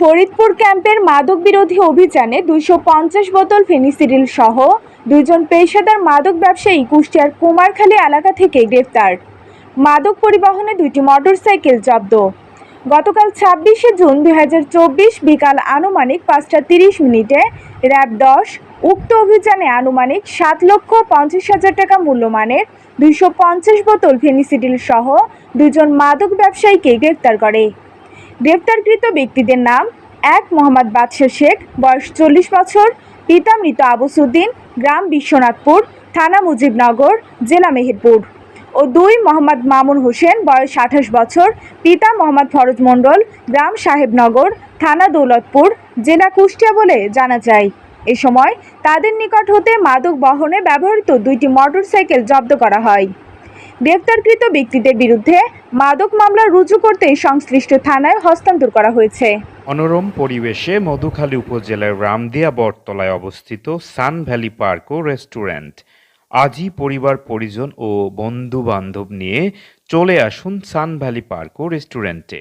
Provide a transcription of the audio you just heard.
ফরিদপুর ক্যাম্পের মাদক বিরোধী অভিযানে দুইশো পঞ্চাশ বোতল ফেনিসিডিল সহ দুইজন পেশাদার মাদক ব্যবসায়ী কুষ্টিয়ার কুমারখালী এলাকা থেকে গ্রেফতার মাদক পরিবহনে দুইটি মোটরসাইকেল জব্দ। গতকাল ছাব্বিশে জুন দু হাজার চব্বিশ বিকাল আনুমানিক পাঁচটা তিরিশ মিনিটে র্যাব দশ উক্ত অভিযানে আনুমানিক সাত লক্ষ পঞ্চাশ হাজার টাকা মূল্যমানের দুইশো পঞ্চাশ বোতল ফেনিসিডিল সহ দুজন মাদক ব্যবসায়ীকে গ্রেফতার করে। গ্রেপ্তারকৃত ব্যক্তিদের নাম এক মোহাম্মদ বাদশা শেখ, বয়স চল্লিশ বছর, পিতা মৃত আবুসুদ্দিন গ্রাম বিশ্বনাথপুর, থানা মুজিবনগর, জেলা মেহেরপুর। ও দুই মোহাম্মদ মামুন হোসেন, বয়স আঠাশ বছর, পিতা মোহাম্মদ ফরজ মণ্ডল, গ্রাম সাহেবনগর, থানা দৌলতপুর, জেলা কুষ্টিয়া বলে জানা যায়। এ সময় তাদের নিকট হতে মাদক বহনে ব্যবহৃত দুইটি মোটরসাইকেল জব্দ করা হয়। গ্রেপ্তারকৃত ব্যক্তিদের বিরুদ্ধে মাদক মামলা রুজু করতে সংশ্লিষ্ট থানায় হস্তান্তর করা হয়েছে। মনোরম পরিবেশে মধুখালী উপজেলার রামদিয়া বটতলায় অবস্থিত সান ভ্যালি পার্ক ও রেস্টুরেন্ট। আজই পরিবার, পরিজন ও বন্ধু বান্ধব নিয়ে চলে আসুন সান ভ্যালি পার্ক ও রেস্টুরেন্টে।